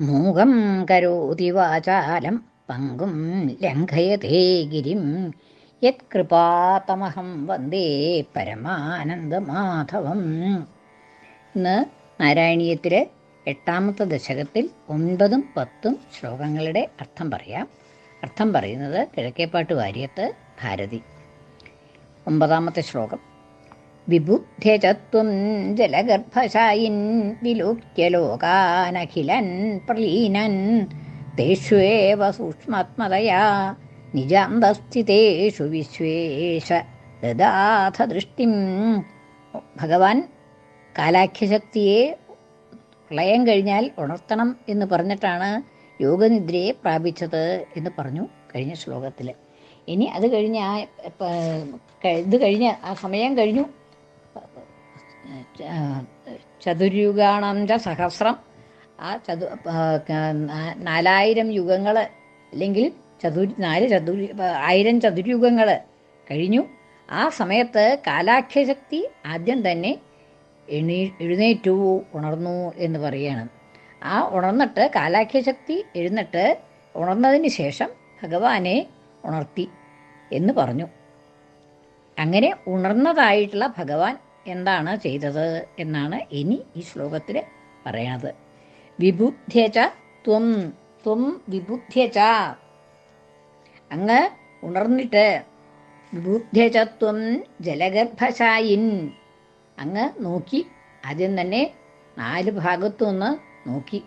മൂകം കരോതി വാചാലം പങ്കും ലംഘയതേ ഗിരിം. യത്കൃപാതമഹം വന്ദേ പരമാനന്ദമാധവം. ഇന്ന് നാരായണീയത്തിലെ എട്ടാമത്തെ ദശകത്തിൽ ഒൻപതും പത്തും ശ്ലോകങ്ങളുടെ അർത്ഥം പറയാം. അർത്ഥം പറയുന്നത് കിഴക്കേപ്പാട്ട് വാര്യത്ത് ഭാരതി. ഒമ്പതാമത്തെ ശ്ലോകം. വിബുദ്ധ്യചത്വം ജലഗർഭശായിൻ വിലോക്യ ലോകാനഖിലൻ പ്രലീനൻ. തേഷ്വേവ സൂക്ഷ്മാത്മതയാ നിജാന്തസ്ഥിതേഷു വിശ്വേഷ ദദാഥ ദൃഷ്ടിം ഭഗവാൻ കാലാഖ്യശക്തിയെ പ്രളയം കഴിഞ്ഞാൽ ഉണർത്തണം എന്ന് പറഞ്ഞിട്ടാണ് യോഗനിദ്രയെ പ്രാപിച്ചത് എന്ന് പറഞ്ഞു കഴിഞ്ഞ ശ്ലോകത്തിൽ ഇനി അത് കഴിഞ്ഞ് ആ ഇത് കഴിഞ്ഞ് ആ സമയം കഴിഞ്ഞു. ചതുര്യുഗാണം ച സഹസ്രം ആ ചതു നാലായിരം യുഗങ്ങൾ അല്ലെങ്കിൽ ചതു നാല് ചതു ആയിരം ചതുര്യുഗങ്ങൾ കഴിഞ്ഞു. ആ സമയത്ത് കാലാഖ്യശക്തി ആദ്യം തന്നെ എണീ എഴുന്നേറ്റു ഉണർന്നു എന്ന് പറയുകയാണ്. ആ ഉണർന്നിട്ട് കാലാഖ്യശക്തി എഴുന്നിട്ട് ഉണർന്നതിന് ശേഷം ഭഗവാനെ ഉണർത്തി എന്ന് പറഞ്ഞു. അങ്ങനെ ഉണർന്നതായിട്ടുള്ള ഭഗവാൻ എന്താണ് ചെയ്തത് എന്നാണ് ഇനി ഈ ശ്ലോകത്തിൽ പറയണത് വിബുദ്ധ്യച ത്വം ത്വം വിബുദ്ധ്യച. അങ്ങ് ഉണർന്നിട്ട് വിബുദ്ധ്യച ത്വം ജലഗർഭശായിൻ. അങ്ങ് നോക്കി ആദ്യം തന്നെ നാല് ഭാഗത്തു നിന്ന് നോക്കി.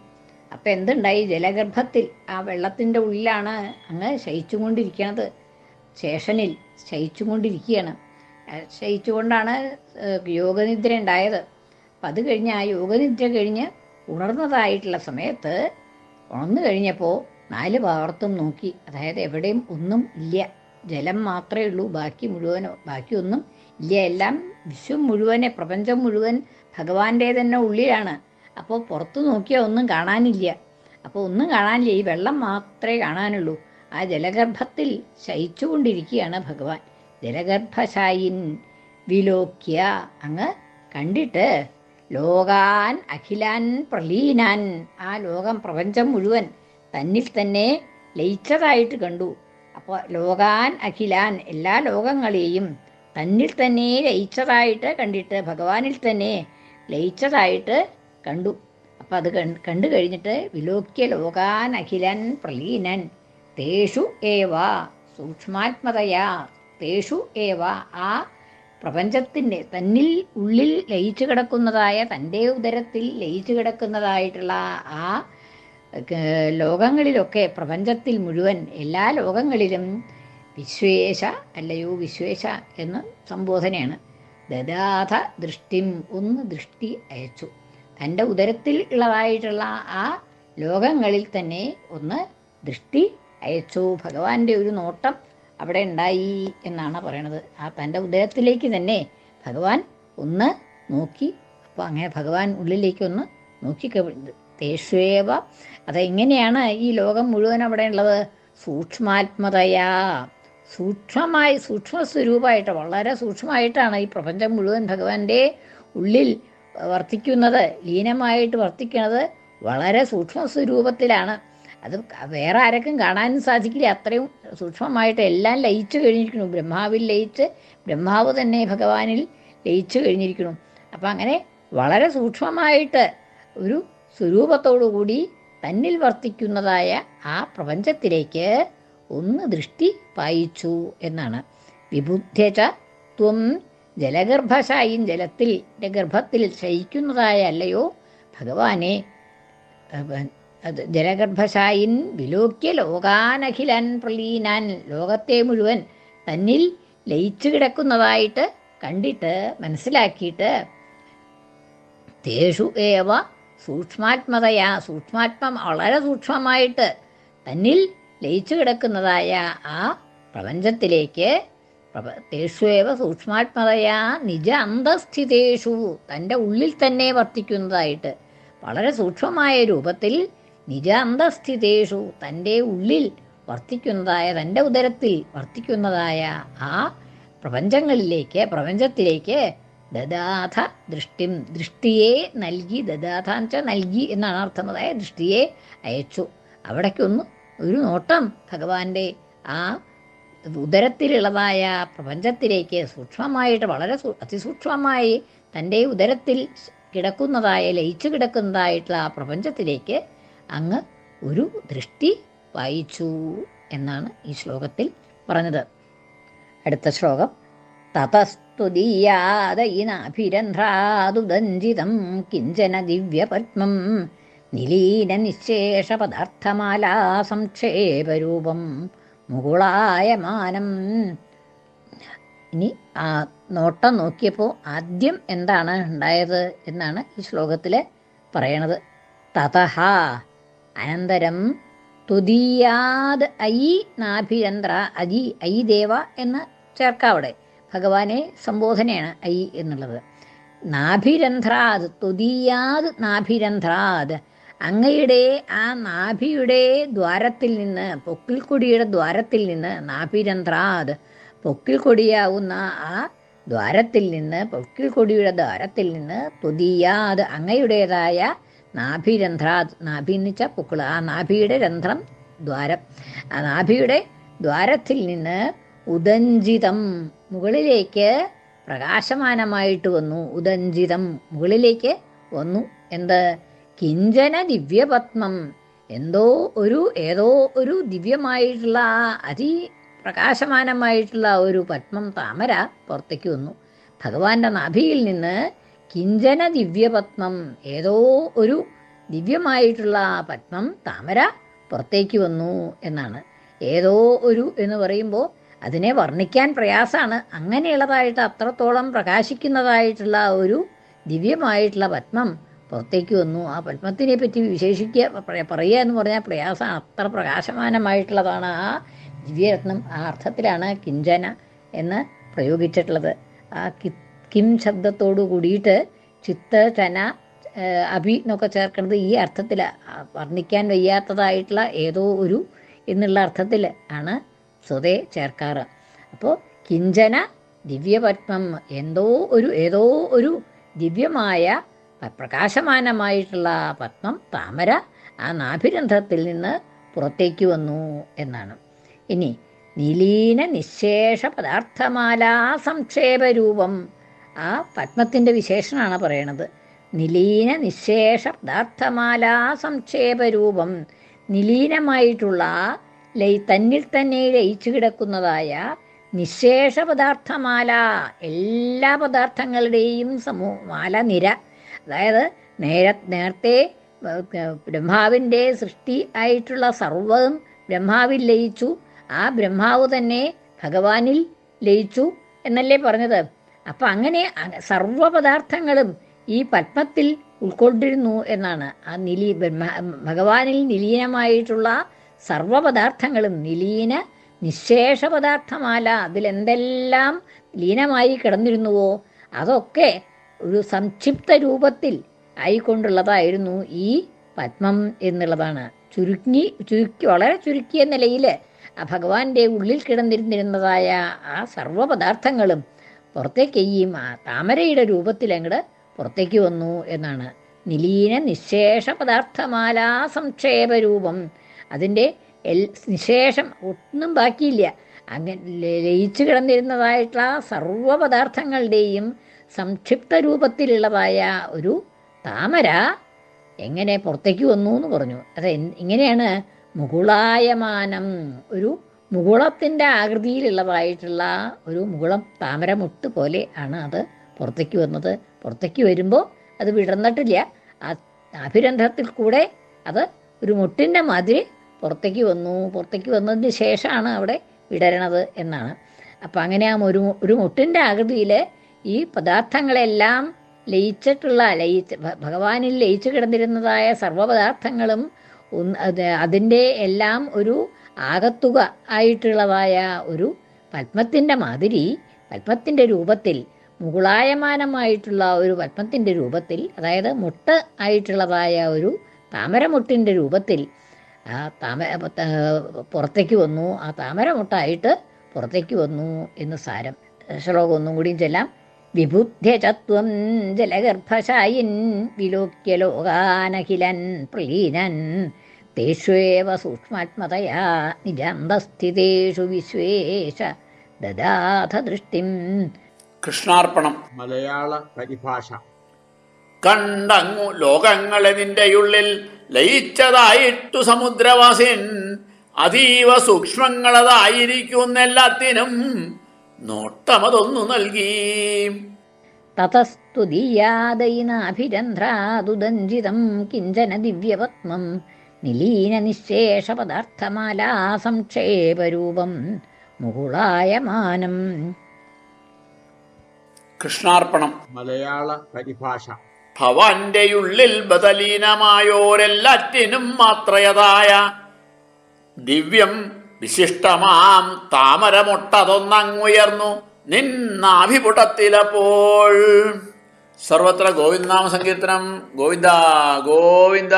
അപ്പം എന്തുണ്ടായി? ജലഗർഭത്തിൽ ആ വെള്ളത്തിന്റെ ഉള്ളിലാണ് അങ്ങ് ശയിച്ചുകൊണ്ടിരിക്കുന്നത് ശേഷനിൽ ശയിച്ചുകൊണ്ടിരിക്കുകയാണ്. ആ ശയിച്ചുകൊണ്ടാണ് യോഗനിദ്ര ഉണ്ടായത്. അപ്പം അത് കഴിഞ്ഞ് ആ യോഗനിദ്ര കഴിഞ്ഞ് ഉണർന്നതായിട്ടുള്ള സമയത്ത് ഉണർന്നു കഴിഞ്ഞപ്പോൾ നാല് ഭാഗത്തും നോക്കി. അതായത് എവിടെയും ഒന്നും ഇല്ല. ജലം മാത്രമേ ഉള്ളൂ. ബാക്കി മുഴുവനോ ബാക്കിയൊന്നും ഇല്ല. എല്ലാം വിശ്വം മുഴുവനെ പ്രപഞ്ചം മുഴുവൻ ഭഗവാന്റെ തന്നെ ഉള്ളിലാണ്. അപ്പോൾ പുറത്ത് നോക്കിയാൽ ഒന്നും കാണാനില്ല. അപ്പോൾ ഒന്നും കാണാനില്ല. ഈ വെള്ളം മാത്രമേ കാണാനുള്ളൂ. ആ ജലഗർഭത്തിൽ ശയിച്ചുകൊണ്ടിരിക്കുകയാണ് ഭഗവാൻ. ജലഗർഭശായിൻ വിലോക്യ അങ്ങ് കണ്ടിട്ട് ലോകാൻ അഖിലാൻ പ്രലീനാൻ. ആ ലോകം പ്രപഞ്ചം മുഴുവൻ തന്നിൽ തന്നെ ലയിച്ചതായിട്ട് കണ്ടു. അപ്പോൾ ലോകാൻ അഖിലാൻ എല്ലാ ലോകങ്ങളെയും തന്നിൽ തന്നെ ലയിച്ചതായിട്ട് കണ്ടിട്ട് ഭഗവാനിൽ തന്നെ ലയിച്ചതായിട്ട് കണ്ടു. അപ്പം അത് കണ്ട് കഴിഞ്ഞിട്ട് വിലോക്യ ലോകാൻ അഖിലൻ പ്രലീനൻ തേഷു ഏവ സൂക്ഷ്മാത്മതയാ. തേഷു ഏവ ആ പ്രപഞ്ചത്തിന്റെ തന്നിൽ ഉള്ളിൽ ലയിച്ചു കിടക്കുന്നതായ തന്റെ ഉദരത്തിൽ ലയിച്ചു കിടക്കുന്നതായിട്ടുള്ള ആ ലോകങ്ങളിലൊക്കെ പ്രപഞ്ചത്തിൽ മുഴുവൻ എല്ലാ ലോകങ്ങളിലും വിശ്വേശ അല്ലയോ വിശ്വേശ എന്ന് സംബോധനയാണ്. ദദാഥ ദൃഷ്ടിം ഒന്ന് ദൃഷ്ടി അയച്ചു. തന്റെ ഉദരത്തിൽ ഉള്ളതായിട്ടുള്ള ആ ലോകങ്ങളിൽ തന്നെ ഒന്ന് ദൃഷ്ടി അയച്ചു. ഭഗവാന്റെ ഒരു നോട്ടം അവിടെ ഉണ്ടായി എന്നാണ് പറയണത്. ആ തന്റെ ഉദയത്തിലേക്ക് തന്നെ ഭഗവാൻ ഒന്ന് നോക്കി. അപ്പോൾ അങ്ങനെ ഭഗവാൻ ഉള്ളിലേക്ക് ഒന്ന് നോക്കി തേഷ്വേവ അതെങ്ങനെയാണ് ഈ ലോകം മുഴുവൻ അവിടെ ഉള്ളത്? സൂക്ഷ്മാത്മതയാ. സൂക്ഷ്മമായി സൂക്ഷ്മ സ്വരൂപമായിട്ട് വളരെ സൂക്ഷ്മമായിട്ടാണ് ഈ പ്രപഞ്ചം മുഴുവൻ ഭഗവാന്റെ ഉള്ളിൽ വർത്തിക്കുന്നത്. ലീനമായിട്ട് വർത്തിക്കുന്നത് വളരെ സൂക്ഷ്മ സ്വരൂപത്തിലാണ് അത് വേറെ ആരൊക്കെ കാണാനും സാധിക്കില്ല. അത്രയും സൂക്ഷ്മമായിട്ട് എല്ലാം ലയിച്ചു കഴിഞ്ഞിരിക്കുന്നു. ബ്രഹ്മാവിൽ ലയിച്ച് ബ്രഹ്മാവ് തന്നെ ഭഗവാനിൽ ലയിച്ചു കഴിഞ്ഞിരിക്കുന്നു. അപ്പം അങ്ങനെ വളരെ സൂക്ഷ്മമായിട്ട് ഒരു സ്വരൂപത്തോടു കൂടി തന്നിൽ വർത്തിക്കുന്നതായ ആ പ്രപഞ്ചത്തിലേക്ക് ഒന്ന് ദൃഷ്ടി പായിച്ചു എന്നാണ്. വിബുദ്ധ്യച ത്വം ജലഗർഭശായും ജലത്തിൽ ഗർഭത്തിൽ ശയിക്കുന്നതായ അല്ലയോ ഭഗവാനെ. അത് ജലഗർഭശായിൻ വിലോക്യ ലോകാനഖിലൻ പ്രലീനാൻ. ലോകത്തെ മുഴുവൻ തന്നിൽ ലയിച്ചു കിടക്കുന്നതായിട്ട് കണ്ടിട്ട് മനസ്സിലാക്കിയിട്ട് തേഷു ഏവ സൂക്ഷ്മാത്മതയാ സൂക്ഷ്മാത്മം വളരെ സൂക്ഷ്മമായിട്ട് തന്നിൽ ലയിച്ചു കിടക്കുന്നതായ ആ പ്രപഞ്ചത്തിലേക്ക് തേഷുവേവ സൂക്ഷ്മാത്മതയാ നിജ അന്തസ്ഥിതേഷു തന്റെ ഉള്ളിൽ തന്നെ വർത്തിക്കുന്നതായിട്ട് വളരെ സൂക്ഷ്മമായ രൂപത്തിൽ നിജ അന്തസ്ഥിതേഷു തന്റെ ഉള്ളിൽ വർത്തിക്കുന്നതായ തന്റെ ഉദരത്തിൽ വർത്തിക്കുന്നതായ ആ പ്രപഞ്ചങ്ങളിലേക്ക് പ്രപഞ്ചത്തിലേക്ക് ദദാഥ ദൃഷ്ടി ദൃഷ്ടിയെ നൽകി ദദാഥ എന്ന് വെച്ചാൽ നൽകി എന്നാണ് അർത്ഥം. ദൃഷ്ടിയെ അയച്ചു. അവിടേക്കൊന്ന് ഒരു നോട്ടം ഭഗവാന്റെ ആ ഉദരത്തിലുള്ളതായ പ്രപഞ്ചത്തിലേക്ക് സൂക്ഷ്മമായിട്ട് വളരെ അതിസൂക്ഷ്മമായി തന്റെ ഉദരത്തിൽ കിടക്കുന്നതായ ലയിച്ചു കിടക്കുന്നതായിട്ടുള്ള ആ പ്രപഞ്ചത്തിലേക്ക് അങ്ങ് ഒരു ദൃഷ്ടി വായിച്ചു എന്നാണ് ഈ ശ്ലോകത്തിൽ പറഞ്ഞത്. അടുത്ത ശ്ലോകം. തതസ്തുതീയാദയിനാഭിരന്ധ്രാതുദഞ്ചിതം കിഞ്ചന ദിവ്യപത്മം നിലീന നിശേഷ പദാർത്ഥമാലാ സംക്ഷേപരൂപം മുകുളായമാനം ഇനി ആ നോട്ടം നോക്കിയപ്പോൾ ആദ്യം എന്താണ് ഉണ്ടായത് എന്നാണ് ഈ ശ്ലോകത്തിൽ പറയണത്. തതഹ അനന്തരം തുതിയാത് ഐ നാഭിരന്ത്ര അജി ഐ ദേവ എന്ന് ചേർക്കാവിടെ. ഭഗവാനെ സംബോധനയാണ് ഐ എന്നുള്ളത്. നാഭിരന്ധ്രാത് തുതിയാത് നാഭിരന്ധ്രാത് അങ്ങയുടെ ആ നാഭിയുടെ ദ്വാരത്തിൽ നിന്ന് പൊക്കിൾക്കൊടിയുടെ ദ്വാരത്തിൽ നിന്ന് നാഭിരന്ധ്രാത് പൊക്കിൽക്കൊടിയാവുന്ന ആ ദ്വാരത്തിൽ നിന്ന് പൊക്കിൾക്കൊടിയുടെ ദ്വാരത്തിൽ നിന്ന് തുതിയാത് അങ്ങയുടേതായ നാഭിരന്ധ്രാത് നാഭി എന്ന് വെച്ചാൽ പൊക്കിൾ ആ നാഭിയുടെ രന്ധ്രം ദ്വാരം. ആ നാഭിയുടെ ദ്വാരത്തിൽ നിന്ന് ഉദഞ്ചിതം മുകളിലേക്ക് പ്രകാശമാനമായിട്ട് വന്നു. ഉദഞ്ചിതം മുകളിലേക്ക് വന്നു. എന്ത്? കിഞ്ചന ദിവ്യപത്മം. എന്തോ ഒരു ഏതോ ഒരു ദിവ്യമായിട്ടുള്ള ആ അതി പ്രകാശമാനമായിട്ടുള്ള ഒരു പത്മം താമര പുറത്തേക്ക് വന്നു. ഭഗവാന്റെ നാഭിയിൽ നിന്ന് കിഞ്ചന ദിവ്യപത്മം. ഏതോ ഒരു ദിവ്യമായിട്ടുള്ള ആ പത്മം താമര പുറത്തേക്ക് വന്നു എന്നാണ്. ഏതോ ഒരു എന്ന് പറയുമ്പോൾ അതിനെ വർണിക്കാൻ പ്രയാസമാണ്. അങ്ങനെയുള്ളതായിട്ട് അത്രത്തോളം പ്രകാശിക്കുന്നതായിട്ടുള്ള ഒരു ദിവ്യമായിട്ടുള്ള പത്മം പുറത്തേക്ക് വന്നു. ആ പത്മത്തിനെ പറ്റി വിശേഷിക്കുക പറയുക എന്ന് പറഞ്ഞാൽ പ്രയാസമാണ് അത്ര പ്രകാശമാനമായിട്ടുള്ളതാണ് ആ ദിവ്യരത്നം. ആ അർത്ഥത്തിലാണ് കിഞ്ചന എന്ന് പ്രയോഗിച്ചിട്ടുള്ളത്. ആ കി കിം ശബ്ദത്തോടു കൂടിയിട്ട് ചിത്ത ചന അഭി എന്നൊക്കെ ചേർക്കുന്നത് ഈ അർത്ഥത്തിൽ വർണിക്കാൻ വയ്യാത്തതായിട്ടുള്ള ഏതോ ഒരു എന്നുള്ള അർത്ഥത്തിൽ ആണ് സ്വതേ ചേർക്കാറ്. അപ്പോൾ കിഞ്ചന ദിവ്യപത്മം എന്തോ ഒരു ഏതോ ഒരു ദിവ്യമായ പ്രകാശമാനമായിട്ടുള്ള പത്മം താമര ആ നാഭിരന്ധ്രത്തിൽ നിന്ന് പുറത്തേക്ക് വന്നു എന്നാണ്. ഇനി നിലീന നിശേഷ പദാർത്ഥമാലാ സംക്ഷേപരൂപം ആ പത്മത്തിന്റെ വിശേഷനാണ് പറയണത്. നിലീന നിശേഷ പദാർത്ഥമാലാ സംക്ഷേപരൂപം. നിലീനമായിട്ടുള്ള ലയി തന്നിൽ തന്നെ ലയിച്ചു കിടക്കുന്നതായ നിശേഷ പദാർത്ഥമാല എല്ലാ പദാർത്ഥങ്ങളുടെയും സമൂ മാല നിര. അതായത് നേര നേരത്തെ ബ്രഹ്മാവിന്റെ സൃഷ്ടി ആയിട്ടുള്ള സർവവും ബ്രഹ്മാവിൽ ലയിച്ചു. ആ ബ്രഹ്മാവ് തന്നെ ഭഗവാനിൽ ലയിച്ചു എന്നല്ലേ പറഞ്ഞത്? അപ്പം അങ്ങനെ സർവ പദാർത്ഥങ്ങളും ഈ പത്മത്തിൽ ഉൾക്കൊണ്ടിരുന്നു എന്നാണ്. ആ നിലി ഭഗവാനിൽ നിലീനമായിട്ടുള്ള സർവ പദാർത്ഥങ്ങളും നിലീന നിശേഷ പദാർത്ഥമാല അതിലെന്തെല്ലാം ലീനമായി കിടന്നിരുന്നുവോ അതൊക്കെ ഒരു സംക്ഷിപ്ത രൂപത്തിൽ ആയിക്കൊണ്ടുള്ളതായിരുന്നു ഈ പത്മം എന്നുള്ളതാണ്. ചുരുക്കി ചുരുക്കി വളരെ ചുരുക്കിയ നിലയിൽ ആ ഭഗവാന്റെ ഉള്ളിൽ കിടന്നിരുന്നിരുന്നതായ ആ സർവ പദാർത്ഥങ്ങളും പുറത്തേക്ക് ഈ താമരയുടെ രൂപത്തിൽ അങ്ങോട്ട് പുറത്തേക്ക് വന്നു എന്നാണ്. നിലീന നിശേഷ പദാർത്ഥമാല സംക്ഷേപ രൂപം അതിന്റെ എൽ നിശേഷം ഒന്നും ബാക്കിയില്ല. അങ്ങനെ ലയിച്ചു കിടന്നിരുന്നതായിട്ടുള്ള സർവ പദാർത്ഥങ്ങളുടെയും സംക്ഷിപ്ത രൂപത്തിലുള്ളതായ ഒരു താമര എങ്ങനെ പുറത്തേക്ക് വന്നു എന്ന് പറഞ്ഞു. അത് ഇങ്ങനെയാണ് മുകുളായമാനം ഒരു മുകുളത്തിന്റെ ആകൃതിയിലുള്ളതായിട്ടുള്ള ഒരു മുകുളം താമരമുട്ട് പോലെ ആണ് അത് പുറത്തേക്ക് വന്നത്. പുറത്തേക്ക് വരുമ്പോൾ അത് വിടർന്നിട്ടില്ല. അഭിരന്ധത്തിൽ കൂടെ അത് ഒരു മുട്ടിന്റെ മാതിരി പുറത്തേക്ക് വന്നു. പുറത്തേക്ക് വന്നതിന് ശേഷമാണ് അവിടെ വിടരണത് എന്നാണ്. അപ്പം അങ്ങനെ ആ ഒരു ഒരു മുട്ടിന്റെ ആകൃതിയിൽ ഈ പദാർത്ഥങ്ങളെല്ലാം ലയിച്ചിട്ടുള്ള ലയിച്ച് ഭഗവാനിൽ ലയിച്ചു കിടന്നിരുന്നതായ സർവപദാർത്ഥങ്ങളും അതിന്റെ എല്ലാം ഒരു ആകത്തുക ആയിട്ടുള്ളതായ ഒരു പത്മത്തിന്റെ മാതിരി പത്മത്തിന്റെ രൂപത്തിൽ മുകുളായമാനമായിട്ടുള്ള ഒരു പത്മത്തിന്റെ രൂപത്തിൽ അതായത് മുട്ട ആയിട്ടുള്ളതായ ഒരു താമരമുട്ടിന്റെ രൂപത്തിൽ ആ താമര പുറത്തേക്ക് വന്നു. ആ താമരമുട്ടായിട്ട് പുറത്തേക്ക് വന്നു എന്ന് സാരം. ശ്ലോകം ഒന്നും കൂടിയും ചെല്ലാം. വിബുദ്ധ്യചത്വം ജലഗർഭശായിൻ വിലോക്യ ലോകാനഖിലൻ പ്രലീനൻ തേഷ്വേവ സൂക്ഷ്മാത്മതയാ നിജാന്തസ്ഥിതേഷു വിശ്വേശ ദദാഥ ദൃഷ്ടിം കൃഷ്ണാർപ്പണം. മലയാള പരിഭാഷ. കണ്ടങ്ങു ലോകങ്ങളെ നിന്റെയുള്ളിൽ ലയിച്ചതായിട്ടു സമുദ്രവാസിൻ അതീവ സൂക്ഷ്മങ്ങളതായിരിക്കുന്നെല്ലാത്തിനും നോട്ടമതൊന്നു നൽകി. തതസ്തുതീയാദൈനാഭിരന്ധ്രാതുദഞ്ചിതം കിഞ്ചന ദിവ്യപത്മം നിലീന നിശേഷ പദാർത്ഥമാലാ സംക്ഷേപരൂപം മുകുളായമാനം. കൃഷ്ണാർപ്പണം. മലയാള പരിഭാഷ. ഭവന്റെ ഉള്ളിൽ ബദലീനമായോരെല്ലാറ്റിനും മാത്രയതായ ദിവ്യം വിശിഷ്ടമാം താമരമൊട്ടതൊന്നങ്ങുയർന്നു നിന്നാഭിപുടത്തിലപ്പോൾ. സർവത്ര ഗോവിന്ദനാമ സങ്കീർത്തനം ഗോവിന്ദ ഗോവിന്ദ.